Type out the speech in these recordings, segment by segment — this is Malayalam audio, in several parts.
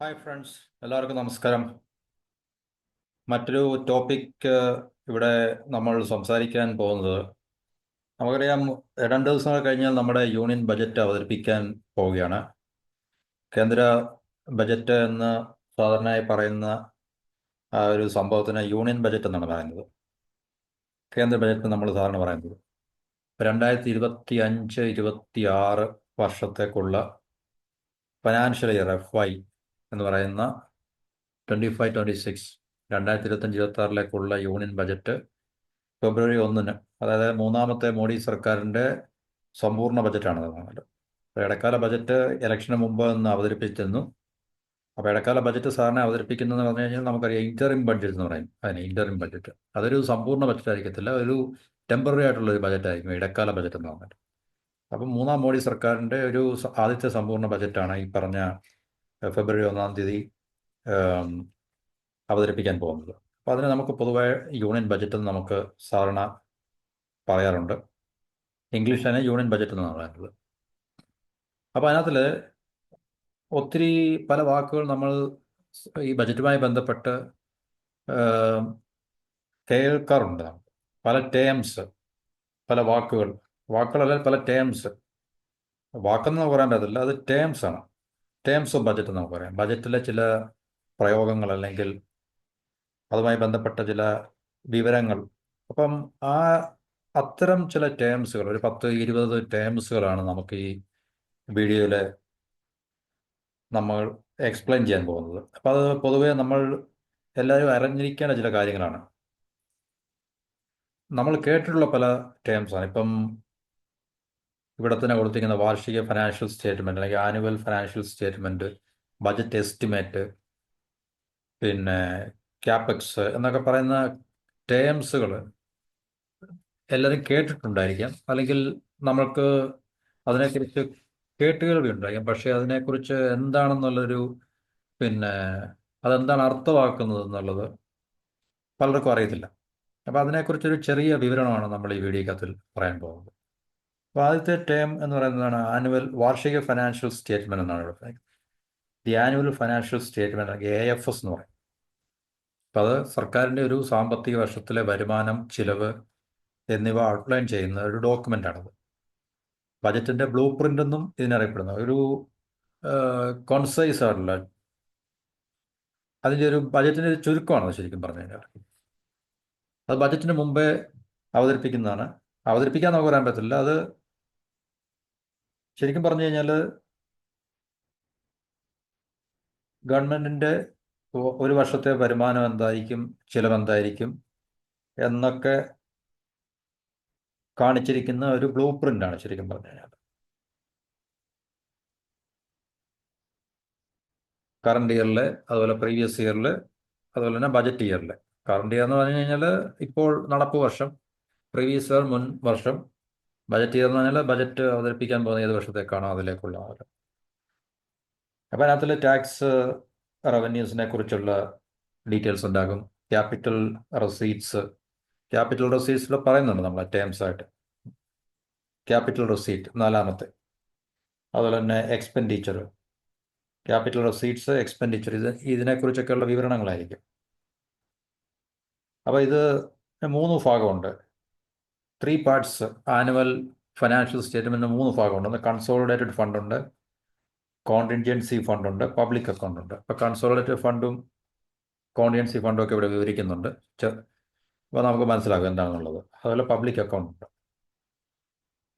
ഹായ് ഫ്രണ്ട്സ് എല്ലാവർക്കും നമസ്കാരം. മറ്റൊരു ടോപ്പിക് ഇവിടെ നമ്മൾ സംസാരിക്കാൻ പോകുന്നത്. നമുക്കറിയാം രണ്ട് ദിവസങ്ങൾ കഴിഞ്ഞാൽ നമ്മുടെ യൂണിയൻ ബജറ്റ് അവതരിപ്പിക്കാൻ പോവുകയാണ്. കേന്ദ്ര ബജറ്റ് എന്ന് സാധാരണയായി പറയുന്ന ഒരു സംഭവത്തിന് യൂണിയൻ ബജറ്റ് എന്നാണ് പറയുന്നത്. കേന്ദ്ര ബജറ്റ് നമ്മൾ സാധാരണ പറയുന്നത്. രണ്ടായിരത്തി ഇരുപത്തി അഞ്ച് ഇരുപത്തി ആറ് വർഷത്തേക്കുള്ള ഫിനാൻഷ്യൽ ഇയർ എഫ് വൈ എന്ന് പറയുന്ന ട്വന്റി ഫൈവ് ട്വന്റി സിക്സ് രണ്ടായിരത്തി ഇരുപത്തഞ്ച് ഇരുപത്തി ആറിലേക്കുള്ള യൂണിയൻ ബജറ്റ് ഫെബ്രുവരി ഒന്നിന് അതായത് മൂന്നാമത്തെ മോഡി സർക്കാരിന്റെ സമ്പൂർണ ബജറ്റാണ് അത് ഇടക്കാല ബജറ്റ് ഇലക്ഷന് മുമ്പ് ഒന്ന് അവതരിപ്പിച്ചിരുന്നു. അപ്പോൾ ഇടക്കാല ബജറ്റ് സാറിനെ അവതരിപ്പിക്കുന്നതെന്ന് പറഞ്ഞു കഴിഞ്ഞാൽ നമുക്കറിയാം ഇന്ററിം ബഡ്ജറ്റ് എന്ന് പറയും. അതിന് ഇന്ററിം ബഡ്ജറ്റ് അതൊരു സമ്പൂർണ ബജറ്റ് ആയിരിക്കത്തില്ല ഒരു ടെമ്പററി ആയിട്ടുള്ള ഒരു ബജറ്റ് ആയിരിക്കും ഇടക്കാല ബജറ്റ് എന്ന് പറഞ്ഞിട്ട്. അപ്പം മൂന്നാം മോഡി സർക്കാരിന്റെ ഒരു ആദ്യത്തെ സമ്പൂർണ ബജറ്റാണ് ഈ പറഞ്ഞ ഫെബ്രുവരി ഒന്നാം തീയതി അവതരിപ്പിക്കാൻ പോകുന്നത്. അപ്പോൾ അതിന് നമുക്ക് പൊതുവെ യൂണിയൻ ബജറ്റ് എന്ന് നമുക്ക് സാധാരണ പറയാറുണ്ട്. ഇംഗ്ലീഷിലാണ് യൂണിയൻ ബജറ്റ് എന്നാണ് പറയുന്നത്. അപ്പോൾ അതിനകത്തിൽ ഒത്തിരി പല വാക്കുകൾ നമ്മൾ ഈ ബജറ്റുമായി ബന്ധപ്പെട്ട് കേൾക്കാറുണ്ട്. പല ടേംസ് പല വാക്കുകൾ. വാക്കുകളല്ല പല ടേംസ് വാക്കെന്ന് പറയാൻ പറ്റത്തില്ല അത് ടേംസ് ആണ്. ടേംസ് ഓഫ് ബജറ്റ് നമുക്ക് പറയാം ബജറ്റിലെ ചില പ്രയോഗങ്ങൾ അല്ലെങ്കിൽ അതുമായി ബന്ധപ്പെട്ട ചില വിവരങ്ങൾ. അപ്പം ആ അത്തരം ചില ടേംസുകൾ ഒരു പത്ത് ഇരുപത് ടേംസുകളാണ് നമുക്ക് ഈ വീഡിയോയിൽ നമ്മൾ എക്സ്പ്ലെയിൻ ചെയ്യാൻ പോകുന്നത്. അപ്പോൾ അത് പൊതുവേ നമ്മൾ എല്ലാവരും അറിഞ്ഞിരിക്കേണ്ട ചില കാര്യങ്ങളാണ്. നമ്മൾ കേട്ടിട്ടുള്ള പല ടേംസാണ് ഇപ്പം ഇവിടെ തന്നെ കൊടുത്തിരിക്കുന്ന വാർഷിക ഫിനാൻഷ്യൽ സ്റ്റേറ്റ്മെന്റ് അല്ലെങ്കിൽ annual financial statement budget estimate പിന്നെ ക്യാപെക്സ് എന്നൊക്കെ പറയുന്ന ടേംസുകൾ എല്ലാവരും കേട്ടിട്ടുണ്ടായിരിക്കാം. അല്ലെങ്കിൽ നമ്മൾക്ക് അതിനെക്കുറിച്ച് കേട്ടുകേൾവി ഉണ്ടായിരിക്കാം. പക്ഷേ അതിനെക്കുറിച്ച് എന്താണെന്നുള്ളൊരു പിന്നെ അതെന്താണ് അർത്ഥമാക്കുന്നത് എന്നുള്ളത് പലർക്കും അറിയത്തില്ല. അപ്പോൾ അതിനെക്കുറിച്ചൊരു ചെറിയ വിവരണമാണ് നമ്മൾ ഈ വീഡിയോക്കകത്തിൽ പറയാൻ പോകുന്നത്. അപ്പോൾ ആദ്യത്തെ ടേം എന്ന് പറയുന്നതാണ് ആനുവൽ വാർഷിക ഫിനാൻഷ്യൽ സ്റ്റേറ്റ്മെന്റ് എന്നാണ് ഇവിടെ പറയുന്നത്. ദി ആനുവൽ ഫിനാൻഷ്യൽ സ്റ്റേറ്റ്മെന്റ് അല്ലെങ്കിൽ എ എഫ് എസ് എന്ന് പറയും അപ്പോൾ അത് സർക്കാരിന്റെ ഒരു സാമ്പത്തിക വർഷത്തിലെ വരുമാനം ചിലവ് എന്നിവ ഔട്ട്ലൈൻ ചെയ്യുന്ന ഒരു ഡോക്യുമെന്റാണത് ബജറ്റിന്റെ ബ്ലൂ പ്രിന്റ് എന്നും ഇതിനറിയപ്പെടുന്നു ഒരു കോൺസൈസ് ആയിട്ടുള്ള അതിന്റെ ഒരു ബജറ്റിന്റെ ഒരു ചുരുക്കമാണ് ശരിക്കും പറഞ്ഞു കഴിഞ്ഞാൽ. അത് ബജറ്റിന് മുമ്പേ അവതരിപ്പിക്കുന്നതാണ് അവതരിപ്പിക്കാൻ നമുക്ക് പറയാൻ പറ്റില്ല. അത് ശരിക്കും പറഞ്ഞു കഴിഞ്ഞാൽ ഗവൺമെന്റിന്റെ ഒരു വർഷത്തെ വരുമാനം എന്തായിരിക്കും ചിലവെന്തായിരിക്കും എന്നൊക്കെ കാണിച്ചിരിക്കുന്ന ഒരു ബ്ലൂ പ്രിന്റാണ് ശരിക്കും പറഞ്ഞു കഴിഞ്ഞാൽ കറണ്ട് ഇയറിൽ അതുപോലെ പ്രീവിയസ് ഇയറിൽ അതുപോലെ തന്നെ ബജറ്റ് ഇയറിൽ കറണ്ട് ഇയർ എന്ന് പറഞ്ഞു കഴിഞ്ഞാൽ ഇപ്പോൾ നടപ്പ് വർഷം പ്രീവിയസ് ഇയർ മുൻ വർഷം ബജറ്റ് ഇയർ എന്ന് പറഞ്ഞാൽ ബജറ്റ് അവതരിപ്പിക്കാൻ പോകുന്ന ഏത് വർഷത്തേക്കാണോ അതിലേക്കുള്ള ആൾ അപ്പം അതിനകത്തിൽ ടാക്സ് റവന്യൂസിനെ കുറിച്ചുള്ള ഡീറ്റെയിൽസ് ഉണ്ടാകും. ക്യാപിറ്റൽ റെസീറ്റ്സ് ക്യാപിറ്റൽ റെസീറ്റ്സിൽ പറയുന്നുണ്ട് നമ്മൾ ടേംസ് ആയിട്ട്. ക്യാപിറ്റൽ റെസീറ്റ് നാലാമത്തെ. അതുപോലെ തന്നെ എക്സ്പെൻഡിച്ചർ ക്യാപിറ്റൽ റെസീറ്റ്സ് എക്സ്പെൻഡിച്ചർ ഇത് ഇതിനെക്കുറിച്ചൊക്കെയുള്ള വിവരണങ്ങളായിരിക്കും. അപ്പോൾ ഇത് മൂന്ന് ഭാഗമുണ്ട്. Three parts annual financial statement മൂന്ന് ഭാഗമുണ്ട്. കൺസോളിഡേറ്റഡ് ഫണ്ടുണ്ട് കോണ്ടിൻജൻസി ഫണ്ടുണ്ട് പബ്ലിക് അക്കൗണ്ട് ഉണ്ട് അപ്പോൾ കൺസോളിഡേറ്റഡ് ഫണ്ടും കോണ്ടിൻജൻസി ഫണ്ടും ഒക്കെ ഇവിടെ വിവരിക്കുന്നുണ്ട്. അപ്പോൾ നമുക്ക് മനസ്സിലാകും എന്താണെന്നുള്ളത്. അതുപോലെ പബ്ലിക് അക്കൗണ്ട് ഉണ്ട്.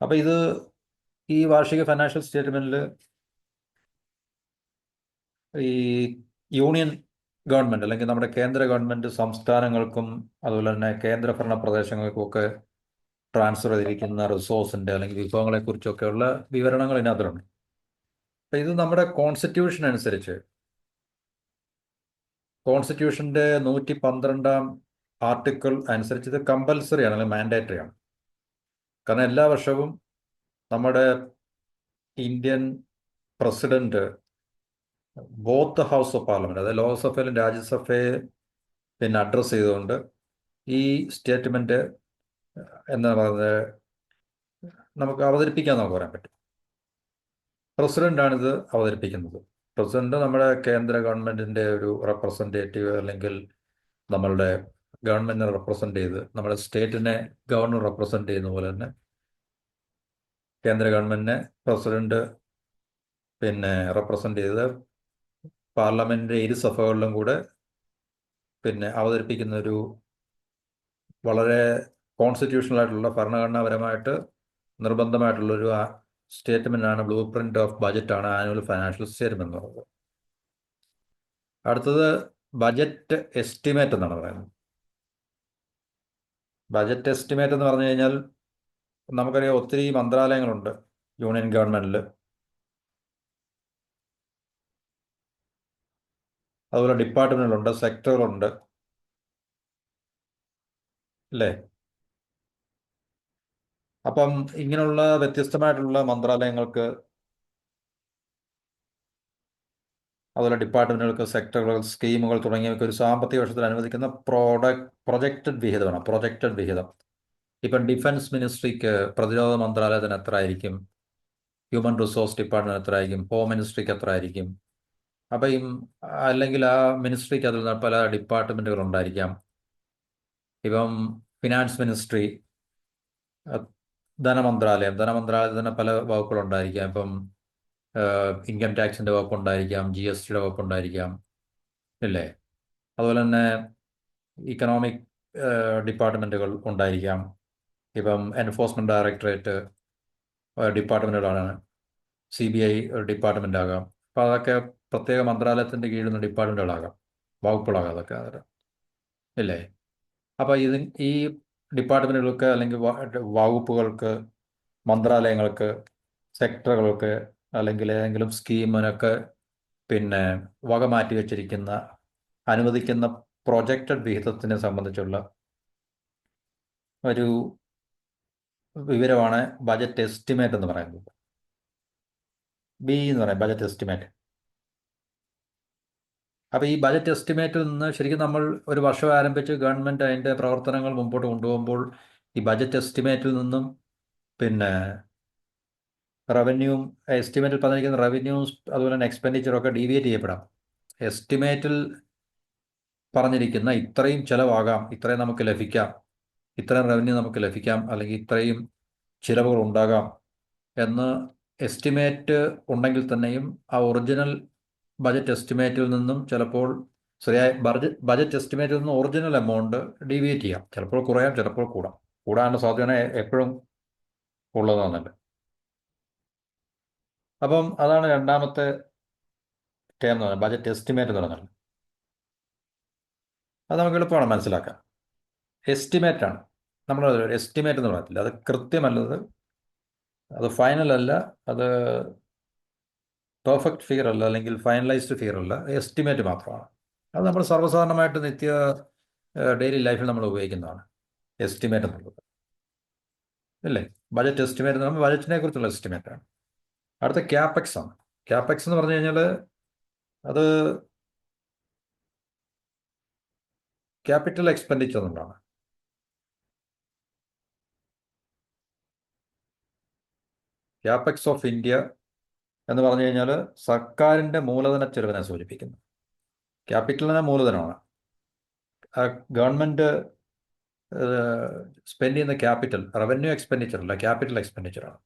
അപ്പോൾ ഇത് ഈ വാർഷിക ഫിനാൻഷ്യൽ സ്റ്റേറ്റ്മെന്റിൽ ഈ യൂണിയൻ ഗവൺമെന്റ് അല്ലെങ്കിൽ നമ്മുടെ കേന്ദ്ര ഗവൺമെന്റ് സംസ്ഥാനങ്ങൾക്കും അതുപോലെ തന്നെ കേന്ദ്രഭരണ പ്രദേശങ്ങൾക്കും ഒക്കെ ട്രാൻസ്ഫർ ചെയ്തിരിക്കുന്ന റിസോഴ്സിന്റെ അല്ലെങ്കിൽ വിഭവങ്ങളെക്കുറിച്ചൊക്കെയുള്ള വിവരണങ്ങൾ ഇതിനകത്തുണ്ട്. അപ്പം ഇത് നമ്മുടെ കോൺസ്റ്റിറ്റ്യൂഷൻ അനുസരിച്ച് കോൺസ്റ്റിറ്റ്യൂഷന്റെ നൂറ്റി പന്ത്രണ്ടാം ആർട്ടിക്കിൾ അനുസരിച്ച് ഇത് കമ്പൽസറി ആണ് അല്ലെങ്കിൽ മാൻഡേറ്ററി ആണ്. കാരണം എല്ലാ വർഷവും നമ്മുടെ Indian president both house of parliament അതായത് ലോക്സഭയിലും രാജ്യസഭയെ പിന്നെ അഡ്രസ്സ് ചെയ്തുകൊണ്ട് ഈ സ്റ്റേറ്റ്മെന്റ് എന്താ പറയുന്നത് നമുക്ക് അവതരിപ്പിക്കാൻ നമുക്ക് പറയാൻ പറ്റും. പ്രസിഡന്റാണ് ഇത് അവതരിപ്പിക്കുന്നത്. പ്രസിഡന്റ് നമ്മുടെ കേന്ദ്ര ഗവൺമെന്റിന്റെ ഒരു റെപ്രസെന്റേറ്റീവ് അല്ലെങ്കിൽ നമ്മളുടെ ഗവൺമെന്റിനെ റെപ്രസെന്റ് ചെയ്ത് നമ്മുടെ സ്റ്റേറ്റിനെ ഗവർണർ റെപ്രസെന്റ് ചെയ്യുന്ന പോലെ തന്നെ കേന്ദ്ര ഗവൺമെന്റിനെ പ്രസിഡന്റ് പിന്നെ റെപ്രസെന്റ് ചെയ്ത് പാർലമെന്റിന്റെ ഇരു സഭകളിലും കൂടെ പിന്നെ അവതരിപ്പിക്കുന്ന ഒരു വളരെ കോൺസ്റ്റിറ്റ്യൂഷണൽ ആയിട്ടുള്ള ഭരണഘടനാപരമായിട്ട് നിർബന്ധമായിട്ടുള്ള ഒരു സ്റ്റേറ്റ്മെന്റ് ആണ് ബ്ലൂ പ്രിന്റ് ഓഫ് ബജറ്റ് ആണ് ആനുവൽ ഫൈനാൻഷ്യൽ സ്റ്റേറ്റ്മെന്റ് എന്ന് പറയുന്നത്. അടുത്തത് ബജറ്റ് എസ്റ്റിമേറ്റ് എന്നാണ് പറയുന്നത്. ബജറ്റ് എസ്റ്റിമേറ്റ് എന്ന് പറഞ്ഞു കഴിഞ്ഞാൽ നമുക്കറിയാം ഒത്തിരി മന്ത്രാലയങ്ങളുണ്ട് യൂണിയൻ ഗവൺമെന്റിൽ. അതുപോലെ ഡിപ്പാർട്ട്മെന്റുകളുണ്ട് സെക്ടറുകളുണ്ട്. അല്ലേ? അപ്പം ഇങ്ങനെയുള്ള വ്യത്യസ്തമായിട്ടുള്ള മന്ത്രാലയങ്ങൾക്ക് അതുപോലെ ഡിപ്പാർട്ട്മെന്റുകൾക്ക് സെക്ടറുകൾ സ്കീമുകൾ തുടങ്ങിയവയ്ക്ക് ഒരു സാമ്പത്തിക വർഷത്തിൽ അനുവദിക്കുന്ന പ്രോഡക്റ്റ് പ്രൊജക്റ്റഡ് വിഹിതമാണ് പ്രൊജക്റ്റഡ് വിഹിതം. ഇപ്പം ഡിഫൻസ് മിനിസ്ട്രിക്ക് പ്രതിരോധ മന്ത്രാലയത്തിന് എത്ര ആയിരിക്കും ഹ്യൂമൻ റിസോഴ്സ് ഡിപ്പാർട്ട്മെന്റ് എത്ര ആയിരിക്കും ഹോം മിനിസ്ട്രിക്ക് എത്ര ആയിരിക്കും അപ്പം ഈ അല്ലെങ്കിൽ ആ മിനിസ്ട്രിക്ക് അതിൽ പല ഡിപ്പാർട്ട്മെന്റുകൾ ഉണ്ടായിരിക്കാം. ഇപ്പം ഫിനാൻസ് മിനിസ്ട്രി ധനമന്ത്രാലയം. ധനമന്ത്രാലയത്തിൽ തന്നെ പല വകുപ്പുകളുണ്ടായിരിക്കാം. ഇപ്പം ഇൻകം ടാക്സിന്റെ വകുപ്പ് ഉണ്ടായിരിക്കാം ജി എസ് ടിയുടെ വകുപ്പ് ഉണ്ടായിരിക്കാം ഇല്ലേ? അതുപോലെ തന്നെ ഇക്കണോമിക് ഡിപ്പാർട്ട്മെന്റുകൾ ഉണ്ടായിരിക്കാം. ഇപ്പം എൻഫോഴ്സ്മെന്റ് ഡയറക്ടറേറ്റ് ഡിപ്പാർട്ട്മെന്റുകളാണ് സി ബി ഐ ഡിപ്പാർട്ട്മെന്റ് ആകാം അപ്പോൾ അതൊക്കെ പ്രത്യേക മന്ത്രാലയത്തിന്റെ കീഴിൽ നിന്ന് ഡിപ്പാർട്ട്മെന്റുകളാകാം വകുപ്പുകളാകാം അതൊക്കെ. ഇല്ലേ? അപ്പോൾ ഇത് ഈ ഡിപ്പാർട്ട്മെന്റുകൾക്ക് അല്ലെങ്കിൽ വകുപ്പുകൾക്ക് മന്ത്രാലയങ്ങൾക്ക് സെക്ടറുകൾക്ക് അല്ലെങ്കിൽ ഏതെങ്കിലും സ്കീമിനൊക്കെ പിന്നെ വക മാറ്റി വെച്ചിരിക്കുന്ന അനുവദിക്കുന്ന പ്രൊജക്റ്റഡ് വിഹിതത്തിനെ സംബന്ധിച്ചുള്ള ഒരു വിവരമാണ് ബജറ്റ് എസ്റ്റിമേറ്റ് എന്ന് പറയുന്നത്. ബി എന്ന് പറയും ബജറ്റ് എസ്റ്റിമേറ്റ്. അപ്പോൾ ഈ ബജറ്റ് എസ്റ്റിമേറ്റിൽ നിന്ന് ശരിക്കും നമ്മൾ ഒരു വർഷം ആരംഭിച്ച് ഗവൺമെന്റ് അതിന്റെ പ്രവർത്തനങ്ങൾ മുമ്പോട്ട് കൊണ്ടുപോകുമ്പോൾ ഈ ബജറ്റ് എസ്റ്റിമേറ്റിൽ നിന്നും പിന്നെ റവന്യൂവും എസ്റ്റിമേറ്റിൽ പറഞ്ഞിരിക്കുന്ന റവന്യൂവും അതുപോലെ തന്നെ എക്സ്പെൻഡിച്ചറും ഒക്കെ ഡീവിയേറ്റ് ചെയ്യപ്പെടാം. എസ്റ്റിമേറ്റിൽ പറഞ്ഞിരിക്കുന്ന ഇത്രയും ചിലവാകാം ഇത്രയും നമുക്ക് ലഭിക്കാം ഇത്രയും റവന്യൂ നമുക്ക് ലഭിക്കാം അല്ലെങ്കിൽ ഇത്രയും ചിലവുകൾ ഉണ്ടാകാം എന്ന് എസ്റ്റിമേറ്റ് ഉണ്ടെങ്കിൽ തന്നെയും ആ ഒറിജിനൽ ബജറ്റ് എസ്റ്റിമേറ്റിൽ നിന്നും ചിലപ്പോൾ ശരിയായ ബജറ്റ് ബജറ്റ് എസ്റ്റിമേറ്റിൽ നിന്നും ഒറിജിനൽ എമൗണ്ട് ഡീവിയേറ്റ് ചെയ്യാം. ചിലപ്പോൾ കുറയാം ചിലപ്പോൾ കൂടാം. കൂടാനുള്ള സാധ്യത എപ്പോഴും ഉള്ളതാണല്ലോ. അപ്പം അതാണ് രണ്ടാമത്തെ ടേം എന്ന് പറയുന്നത് ബജറ്റ് എസ്റ്റിമേറ്റ് എന്ന് പറഞ്ഞാൽ അത് നമുക്ക് എളുപ്പമാണ് മനസ്സിലാക്കാൻ. എസ്റ്റിമേറ്റ് ആണ്. നമ്മൾ എസ്റ്റിമേറ്റ് എന്ന് പറയത്തില്ല. അത് കൃത്യമല്ലത്. അത് ഫൈനൽ അല്ല. അത് പെർഫെക്റ്റ് ഫിഗർ അല്ല അല്ലെങ്കിൽ ഫൈനലൈസ്ഡ് ഫിഗർ അല്ല എസ്റ്റിമേറ്റ് മാത്രമാണ്. അത് നമ്മൾ സർവസാധാരണമായിട്ട് നിത്യ ഡെയിലി ലൈഫിൽ നമ്മൾ ഉപയോഗിക്കുന്നതാണ്. എസ്റ്റിമേറ്റ് എന്നുള്ളത്. അല്ലേ? ബജറ്റ് എസ്റ്റിമേറ്റ് നമ്മൾ ബജറ്റിനെ കുറിച്ചുള്ള എസ്റ്റിമേറ്റ് ആണ്. അടുത്ത ക്യാപെക്സ് ആണ്. ക്യാപെക്സ് എന്ന് പറഞ്ഞു കഴിഞ്ഞാൽ അത് ക്യാപിറ്റൽ എക്സ്പെൻഡിച്ചർ എന്നുള്ളതാണ് ക്യാപെക്സ് ഓഫ് ഇന്ത്യ എന്ന് പറഞ്ഞു കഴിഞ്ഞാൽ സർക്കാരിന്റെ മൂലധന ചെലവിനെ സൂചിപ്പിക്കുന്നു. ക്യാപിറ്റലിനെ മൂലധനമാണ്. ഗവൺമെന്റ് സ്പെൻഡ് ചെയ്യുന്ന ക്യാപിറ്റൽ റവന്യൂ എക്സ്പെൻഡിച്ചർ അല്ല ക്യാപിറ്റൽ എക്സ്പെൻഡിച്ചറാണ്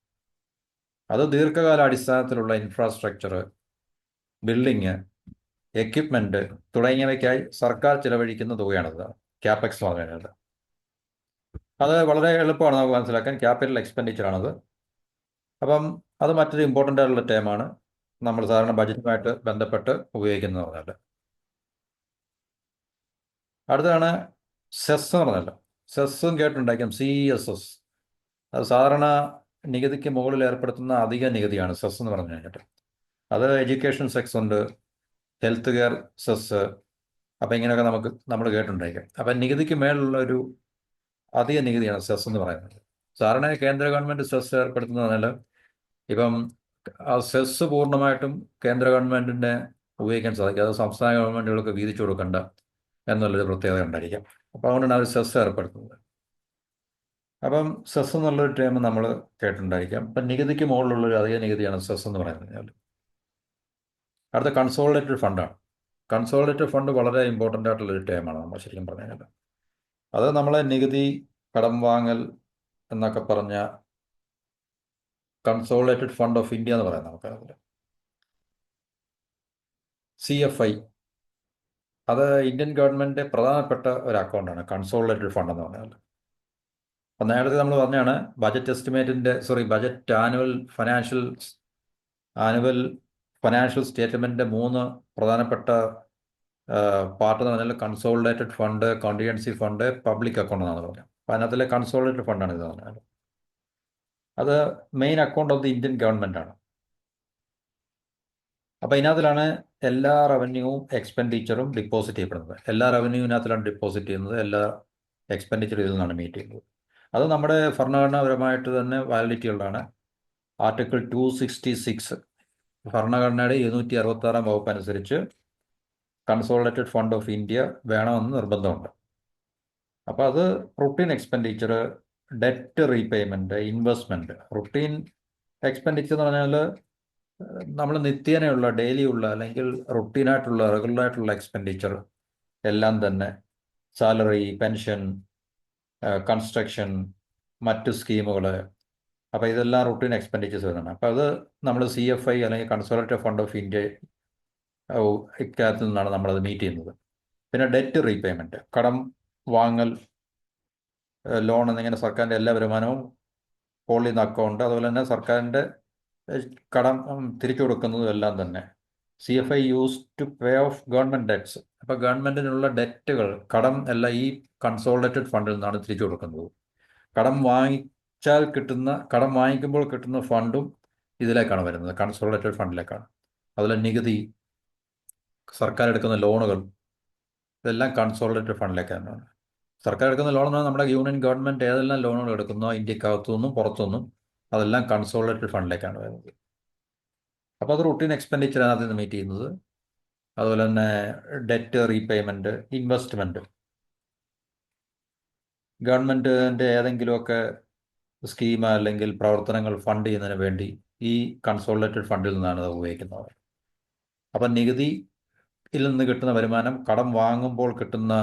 അത് ദീർഘകാല അടിസ്ഥാനത്തിലുള്ള ഇൻഫ്രാസ്ട്രക്ചർ ബിൽഡിങ് എക്യുപ്മെന്റ് തുടങ്ങിയവയ്ക്കായി സർക്കാർ ചിലവഴിക്കുന്ന തുകയാണത്. ക്യാപെക്സ് എന്ന് പറയുന്നത് അത് വളരെ എളുപ്പമാണ് നമുക്ക് മനസ്സിലാക്കാൻ. ക്യാപിറ്റൽ എക്സ്പെൻഡിച്ചർ ആണത്. അപ്പം അത് മറ്റൊരു ഇമ്പോർട്ടന്റ് ആയിട്ടുള്ള ടേമാണ് നമ്മൾ സാധാരണ ബജറ്റുമായിട്ട് ബന്ധപ്പെട്ട് ഉപയോഗിക്കുന്നത് പറഞ്ഞാൽ അടുത്തതാണ് സെസ് എന്ന് പറഞ്ഞല്ലോ സെസ്സും കേട്ടുണ്ടായിരിക്കും സി എസ് എസ് അത് സാധാരണ നികുതിക്ക് മുകളിൽ ഏർപ്പെടുത്തുന്ന അധിക നികുതിയാണ് സെസ് എന്ന് പറഞ്ഞു കഴിഞ്ഞിട്ട്. അത് എഡ്യൂക്കേഷൻ സെക്സ് ഉണ്ട് ഹെൽത്ത് കെയർ സെസ് അപ്പം ഇങ്ങനെയൊക്കെ നമുക്ക് നമ്മൾ കേട്ടിട്ടുണ്ടായിരിക്കും. അപ്പം നികുതിക്ക് മേലുള്ള ഒരു അധിക നികുതിയാണ് സെസ് എന്ന് പറയുന്നത്. സാധാരണ കേന്ദ്ര ഗവൺമെന്റ് സെസ് ഏർപ്പെടുത്തുന്നതിനാൽ ഇപ്പം സെസ് പൂർണമായിട്ടും കേന്ദ്ര ഗവൺമെന്റിന്റെ ഉപയോഗിക്കാൻ സാധിക്കും. അത് സംസ്ഥാന ഗവൺമെന്റുകൾക്ക് വീതിച്ചു കൊടുക്കണ്ട എന്നുള്ളൊരു പ്രത്യേകത ഉണ്ടായിരിക്കാം അപ്പോൾ അതുകൊണ്ടാണ് അവർ സെസ് ഏർപ്പെടുത്തുന്നത്. അപ്പം സെസ് എന്നുള്ളൊരു ടേം നമ്മൾ കേട്ടിട്ടുണ്ടായിരിക്കാം. അപ്പം നികുതിക്ക് മുകളിലുള്ള ഒരു അധിക നികുതിയാണ് സെസ് എന്ന് പറയുന്നത് അടുത്ത കൺസോളിഡേറ്റഡ് ഫണ്ടാണ് കൺസോളിഡേറ്റഡ് ഫണ്ട് വളരെ ഇമ്പോർട്ടന്റ് ആയിട്ടുള്ളൊരു ടൈമാണ് നമ്മൾ ശരിക്കും പറഞ്ഞു കഴിഞ്ഞാൽ അത് നമ്മളെ നികുതി കടം വാങ്ങൽ എന്നൊക്കെ പറഞ്ഞ കൺസോളിഡേറ്റഡ് ഫണ്ട് ഓഫ് ഇന്ത്യ എന്ന് പറയാം നമുക്ക് സി എഫ് ഐ അത് ഇന്ത്യൻ ഗവൺമെന്റ് പ്രധാനപ്പെട്ട ഒരു അക്കൗണ്ടാണ് കൺസോളിഡേറ്റഡ് ഫണ്ട് എന്ന് പറഞ്ഞാൽ. അപ്പം നേരത്തെ നമ്മൾ പറഞ്ഞാണ് budget എസ്റ്റിമേറ്റിന്റെ sorry budget annual financial annual financial സ്റ്റേറ്റ്മെന്റിന്റെ മൂന്ന് പ്രധാനപ്പെട്ട പാർട്ട് എന്ന് പറഞ്ഞാൽ consolidated fund contingency fund public account എന്നാണ് പറഞ്ഞത്. അപ്പം അതിനകത്തിലെ കൺസോളിഡേറ്റഡ് ഫണ്ടാണ് ഇത് പറഞ്ഞാൽ. അത് main account of the Indian government ആണ്. അപ്പോൾ ഇതിനകത്തിലാണ് എല്ലാ റവന്യൂവും എക്സ്പെൻഡിച്ചറും ഡിപ്പോസിറ്റ് ചെയ്യപ്പെടുന്നത്. എല്ലാ റവന്യൂവിനകത്തിലാണ് ഡിപ്പോസിറ്റ് ചെയ്യുന്നത്. എല്ലാ എക്സ്പെൻഡിച്ചറും ഇതിൽ നിന്നാണ് മീറ്റ് ചെയ്യുന്നത്. അത് നമ്മുടെ ഭരണഘടനാപരമായിട്ട് തന്നെ വാലിഡിറ്റി ഉള്ളതാണ്. ആർട്ടിക്കിൾ ടു സിക്സ്റ്റി സിക്സ് ഭരണഘടനയുടെ ഇരുന്നൂറ്റി അറുപത്തി ആറാം വകുപ്പ് അനുസരിച്ച് കൺസോളിഡേറ്റഡ് ഫണ്ട് ഓഫ് ഇന്ത്യ വേണമെന്ന് നിർബന്ധമുണ്ട്. അപ്പോൾ അത് routine expenditure debt repayment investment routine expenditure എന്ന് പറഞ്ഞാൽ നമ്മൾ നിത്യേനയുള്ള ഡെയിലി ഉള്ള അല്ലെങ്കിൽ റുട്ടീനായിട്ടുള്ള റെഗുലറായിട്ടുള്ള എക്സ്പെൻഡിച്ചർ എല്ലാം തന്നെ. സാലറി പെൻഷൻ കൺസ്ട്രക്ഷൻ മറ്റു സ്കീമുകൾ അപ്പോൾ ഇതെല്ലാം റുട്ടീൻ എക്സ്പെൻഡിച്ചേഴ്സ് വരുന്നതാണ് അപ്പോൾ അത് നമ്മൾ സി എഫ് ഐ അല്ലെങ്കിൽ കൺസോളേറ്റീവ് ഫണ്ട് ഓഫ് ഇന്ത്യ ഇക്കാര്യത്തിൽ നിന്നാണ് നമ്മളത് മീറ്റ് ചെയ്യുന്നത്. പിന്നെ ഡെറ്റ് റീപേയ്മെന്റ് കടം വാങ്ങൽ ലോൺ എന്നിങ്ങനെ സർക്കാരിന്റെ എല്ലാ വരുമാനവും ഹോൾഡ് ചെയ്യുന്ന അക്കൗണ്ട് അതുപോലെ തന്നെ സർക്കാരിന്റെ കടം തിരിച്ചു കൊടുക്കുന്നതും എല്ലാം തന്നെ. C F I use to pay off government debts അപ്പോൾ ഗവൺമെന്റിനുള്ള ഡെറ്റുകൾ കടം എല്ലാം ഈ കൺസോളിഡേറ്റഡ് ഫണ്ടിൽ നിന്നാണ് തിരിച്ചു കൊടുക്കുന്നത്. കടം വാങ്ങിച്ചാൽ കിട്ടുന്ന കടം വാങ്ങിക്കുമ്പോൾ കിട്ടുന്ന ഫണ്ടും ഇതിലേക്കാണ് വരുന്നത് കൺസോളിഡേറ്റഡ് ഫണ്ടിലേക്കാണ്. അതുപോലെ നികുതി സർക്കാർ എടുക്കുന്ന ലോണുകൾ ഇതെല്ലാം കൺസോളിഡേറ്റഡ് ഫണ്ടിലേക്കാണ് സർക്കാർ എടുക്കുന്ന ലോൺ എന്ന് നമ്മുടെ യൂണിയൻ ഗവൺമെന്റ് ഏതെല്ലാം ലോണുകൾ എടുക്കുന്നോ ഇന്ത്യക്കകത്തു നിന്നും പുറത്തുനിന്നും അതെല്ലാം കൺസോളിഡേറ്റഡ് ഫണ്ടിലേക്കാണ് വരുന്നത്. അപ്പോൾ അത് റുട്ടീൻ എക്സ്പെൻഡിച്ചർ അതിൽ നിന്ന് മീറ്റ് ചെയ്യുന്നത്. അതുപോലെ തന്നെ ഡെറ്റ് റീപേയ്മെന്റ് ഇൻവെസ്റ്റ്മെന്റ് ഗവൺമെന്റിന്റെ ഏതെങ്കിലുമൊക്കെ സ്കീം അല്ലെങ്കിൽ പ്രവർത്തനങ്ങൾ ഫണ്ട് ചെയ്യുന്നതിന് വേണ്ടി ഈ കൺസോളിഡേറ്റഡ് ഫണ്ടിൽ നിന്നാണ് അത് ഉപയോഗിക്കുന്നത്. അപ്പം നികുതിയിൽ നിന്ന് കിട്ടുന്ന വരുമാനം കടം വാങ്ങുമ്പോൾ കിട്ടുന്ന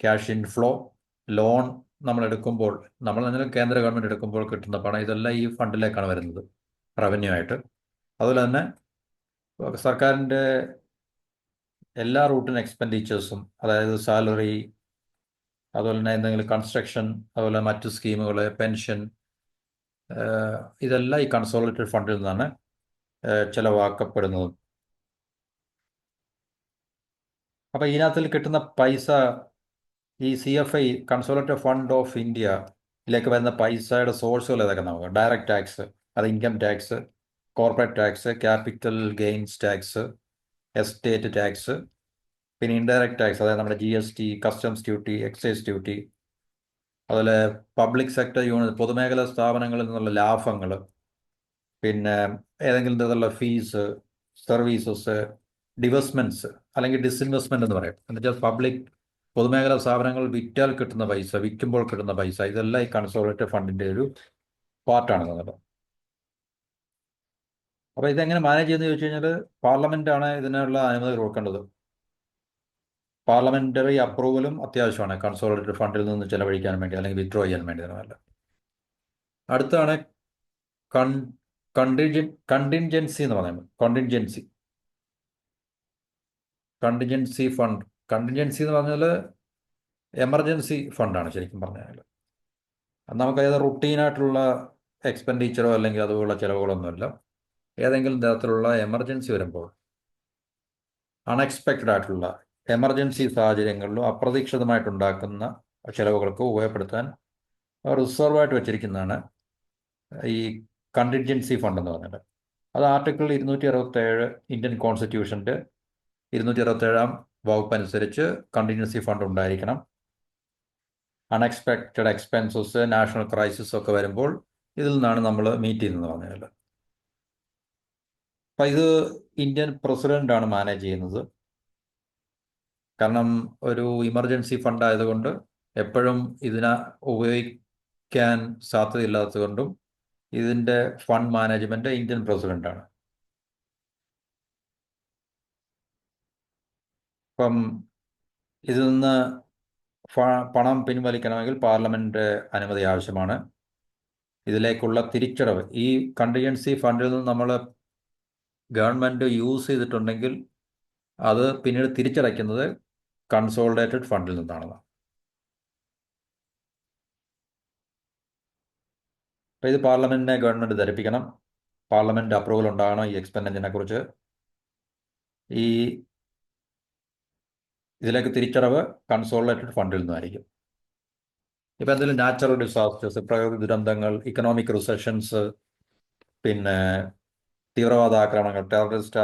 ക്യാഷ് ഇൻഫ്ലോ ലോൺ നമ്മൾ എടുക്കുമ്പോൾ നമ്മൾ തന്നെ കേന്ദ്ര ഗവൺമെന്റ് എടുക്കുമ്പോൾ കിട്ടുന്ന പണം ഇതെല്ലാം ഈ ഫണ്ടിലേക്കാണ് വരുന്നത് റവന്യൂ ആയിട്ട്. അതുപോലെ തന്നെ സർക്കാരിന്റെ എല്ലാ റൂട്ടിന് എക്സ്പെൻഡിച്ചേഴ്സും അതായത് സാലറി അതുപോലെ തന്നെ എന്തെങ്കിലും കൺസ്ട്രക്ഷൻ അതുപോലെ മറ്റു സ്കീമുകൾ പെൻഷൻ ഇതെല്ലാം ഈ കൺസോളിഡേറ്റഡ് ഫണ്ടിൽ നിന്നാണ് ചിലവാക്കപ്പെടുന്നത്. അപ്പോൾ ഇതിനകത്തിൽ കിട്ടുന്ന പൈസ ഈ C F I consolidated fund of ഇന്ത്യയിലേക്ക് വരുന്ന പൈസയുടെ സോഴ്സുകൾ ഏതൊക്കെ നമുക്ക്? ഡയറക്റ്റ് ടാക്സ് അത് income tax corporate tax capital gains tax estate tax പിന്നെ ഇൻഡയറക്റ്റ് ടാക്സ് അതായത് നമ്മുടെ G S T customs duty excise duty അതുപോലെ പബ്ലിക് സെക്ടർ യൂണിറ്റ് പൊതുമേഖലാ സ്ഥാപനങ്ങളിൽ നിന്നുള്ള ലാഭങ്ങൾ പിന്നെ ഏതെങ്കിലും തരത്തിലുള്ള ഫീസ് സർവീസസ് ഡിവസ്മെന്റ്സ് അല്ലെങ്കിൽ ഡിസ്ഇൻവെസ്റ്റ്മെന്റ് എന്ന് പറയും. എന്നുവെച്ചാൽ പബ്ലിക് പൊതുമേഖലാ സ്ഥാപനങ്ങൾ വിറ്റാൽ കിട്ടുന്ന പൈസ വിൽക്കുമ്പോൾ കിട്ടുന്ന പൈസ ഇതെല്ലാം ഈ കൺസോളേറ്റഡ് ഫണ്ടിന്റെ ഒരു പാർട്ടാണ് എന്നുള്ളത് അപ്പോൾ ഇതെങ്ങനെ മാനേജ് ചെയ്യുന്നത് ചോദിച്ചു കഴിഞ്ഞാൽ പാർലമെന്റാണ് ഇതിനുള്ള അനുമതി കൊടുക്കേണ്ടത്. പാർലമെന്ററി അപ്രൂവലും അത്യാവശ്യമാണ് കൺസോളിഡേറ്റഡ് ഫണ്ടിൽ നിന്ന് ചെലവഴിക്കാൻ വേണ്ടി അല്ലെങ്കിൽ വിത്ഡ്രോ ചെയ്യാൻ വേണ്ടി അതിനല്ല അടുത്താണ് കൺ കണ്ടിൻജൻ കണ്ടിൻജൻസി എന്ന് പറയുന്നത്. കണ്ടിൻജൻസി കണ്ടിൻജൻസി ഫണ്ട് കണ്ടിൻജൻസി എന്ന് പറഞ്ഞാൽ എമർജൻസി ഫണ്ടാണ് ശരിക്കും പറഞ്ഞാൽ നമുക്ക് ഏത് റുട്ടീനായിട്ടുള്ള എക്സ്പെൻഡിച്ചറോ അല്ലെങ്കിൽ അതുപോലുള്ള ചിലവുകളൊന്നുമില്ല. ഏതെങ്കിലും തരത്തിലുള്ള എമർജൻസി വരുമ്പോൾ അൺഎക്സ്പെക്റ്റഡ് ആയിട്ടുള്ള എമർജൻസി സാഹചര്യങ്ങളിലും അപ്രതീക്ഷിതമായിട്ടുണ്ടാക്കുന്ന ചിലവുകൾക്ക് ഉപയോഗപ്പെടുത്താൻ റിസർവായിട്ട് വെച്ചിരിക്കുന്നതാണ് ഈ കണ്ടിൻജൻസി ഫണ്ട് എന്ന് പറഞ്ഞത്. അത് ആർട്ടിക്കിൾ ഇരുന്നൂറ്റി അറുപത്തേഴ് ഇന്ത്യൻ കോൺസ്റ്റിറ്റ്യൂഷന്റെ ഇരുന്നൂറ്റി അറുപത്തേഴാം വകുപ്പ് അനുസരിച്ച് കണ്ടിന്യൂസി ഫണ്ട് ഉണ്ടായിരിക്കണം. അൺഎക്സ്പെക്റ്റഡ് എക്സ്പെൻസസ് നാഷണൽ ക്രൈസിസ് ഒക്കെ വരുമ്പോൾ ഇതിൽ നിന്നാണ് നമ്മൾ മീറ്റ് ചെയ്യുന്നത് പറഞ്ഞാൽ അപ്പം ഇത് ഇന്ത്യൻ പ്രസിഡന്റാണ് മാനേജ് ചെയ്യുന്നത്. കാരണം ഒരു ഇമർജൻസി ഫണ്ട് ആയതുകൊണ്ട് എപ്പോഴും ഇതിനെ ഉപയോഗിക്കാൻ സാധ്യതയില്ലാത്തതുകൊണ്ടും ഇതിന്റെ ഫണ്ട് മാനേജ്മെന്റ് ഇന്ത്യൻ പ്രസിഡന്റാണ് അപ്പം ഇതിൽ നിന്ന് പണം പിൻവലിക്കണമെങ്കിൽ പാർലമെന്റ് അനുമതി ആവശ്യമാണ്. ഇതിലേക്കുള്ള തിരിച്ചടവ്. ഈ കണ്ടിജൻസി ഫണ്ടിൽ നിന്ന് നമ്മൾ ഗവൺമെന്റ് യൂസ് ചെയ്തിട്ടുണ്ടെങ്കിൽ അത് പിന്നീട് തിരിച്ചടയ്ക്കുന്നത് കൺസോളിഡേറ്റഡ് ഫണ്ടിൽ നിന്നാണ് അപ്പോൾ ഇത് പാർലമെന്റിനെ ഗവൺമെന്റ് ധരിപ്പിക്കണം. പാർലമെന്റ് അപ്രൂവൽ ഉണ്ടാകണം ഈ എക്സ്പെൻഡിനെ കുറിച്ച്. ഈ ഇതിലേക്ക് തിരിച്ചടവ് കൺസോളിഡേറ്റഡ് ഫണ്ടിൽ നിന്നായിരിക്കും. ഇപ്പം എന്തെങ്കിലും നാച്ചുറൽ ഡിസാസ്റ്റേഴ്സ് പ്രകൃതി ദുരന്തങ്ങൾ ഇക്കണോമിക് റിസഷൻസ് പിന്നെ തീവ്രവാദ ആക്രമണങ്ങൾ ടെററിസ്റ്റ്